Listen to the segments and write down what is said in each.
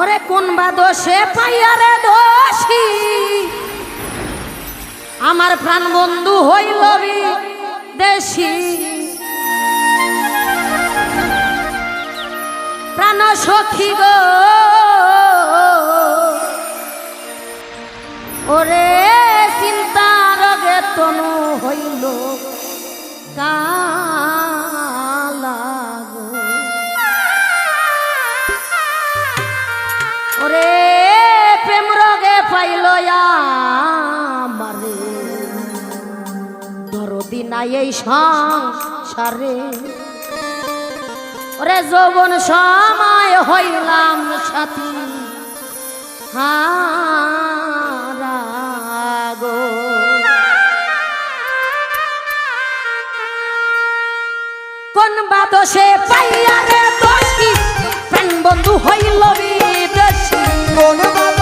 ওরে কোন বা দোষে পাইয়ারে দোষী? আমার প্রাণ বন্ধু হইল দেশি। প্রাণ সখী গো। ওরে চিন্তা রগে তনু হইল কালা দরদি নাই এই সংসারে। ওরে যৌবন সময় হইলাম সাথী হারাগো। কোন বাদসে পাইয়া রে দোষী? প্রাণ বন্ধু হইল বিদেশি। কোন বাদশে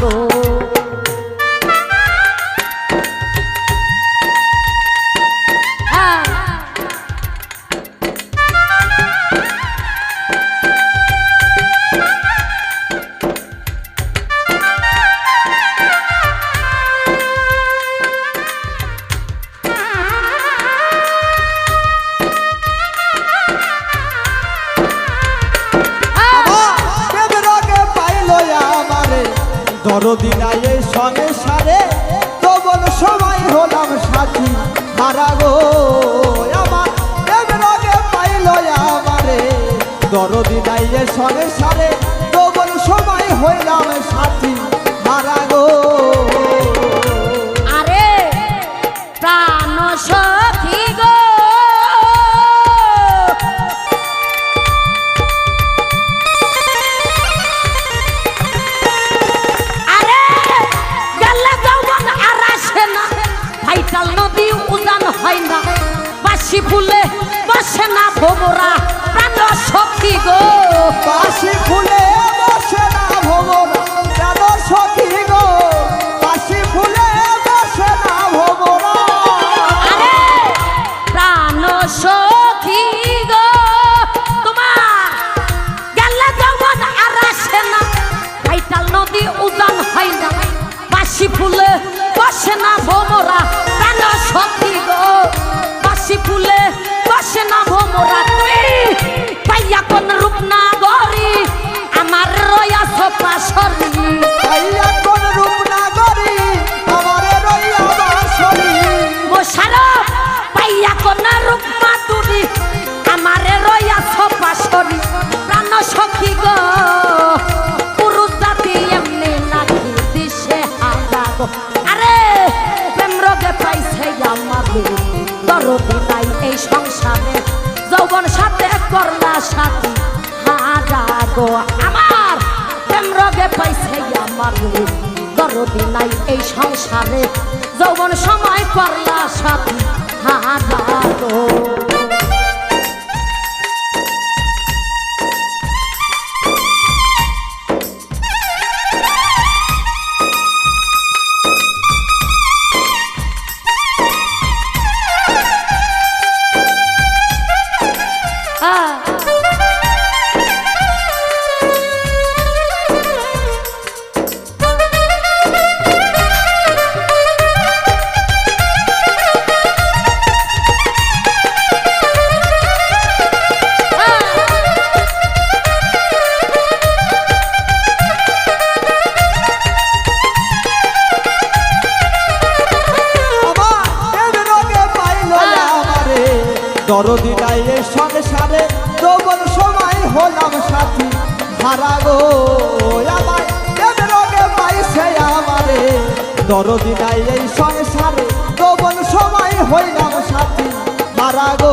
হারা নাই এই সঙ্গে সারে তবন সময় হলাম সাথী। মারা গো, আমার রগে পাইল আমারে। দরদি নাই এই সংসারে সারে তবন সময় হইলাম সাথী। মারা গো। আরে প্রাণ ফুলে বসে না ভোমরা। এই সংসারে যৌবন সাথে করলা সাথী। হারা গো, আমার রোগে পাইছে আমার দরদি নাই এই সংসারে, যৌবন সময় করলা সাথী। হারা গো। দরদিটাই এই সংসারে যৌবন সময় হলাম সাথী। হারা গো আমার রোগে পাইছে আমারে? দরদিটাই এই সংসারে যৌবন সময় হইলাম সাথী। হারা গো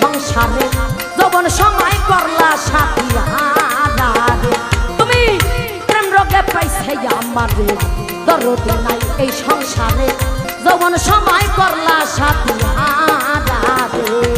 সংসারে যৌবন সময় করলা সাথী হানারে। তুমি প্রেম রোগে পাইছে আমারে, দরদি নাই এই সংসারে। যৌবন সময় করলা সাথী হানারে।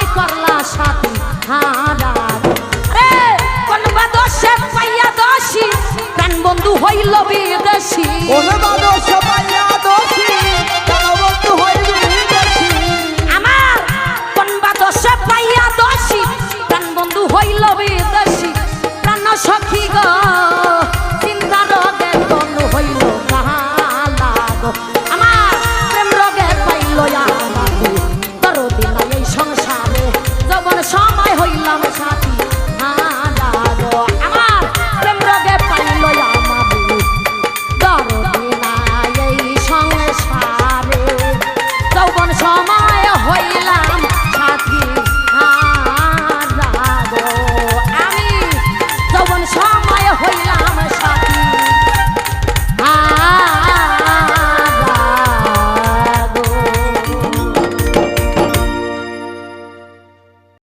সময় হইলাম।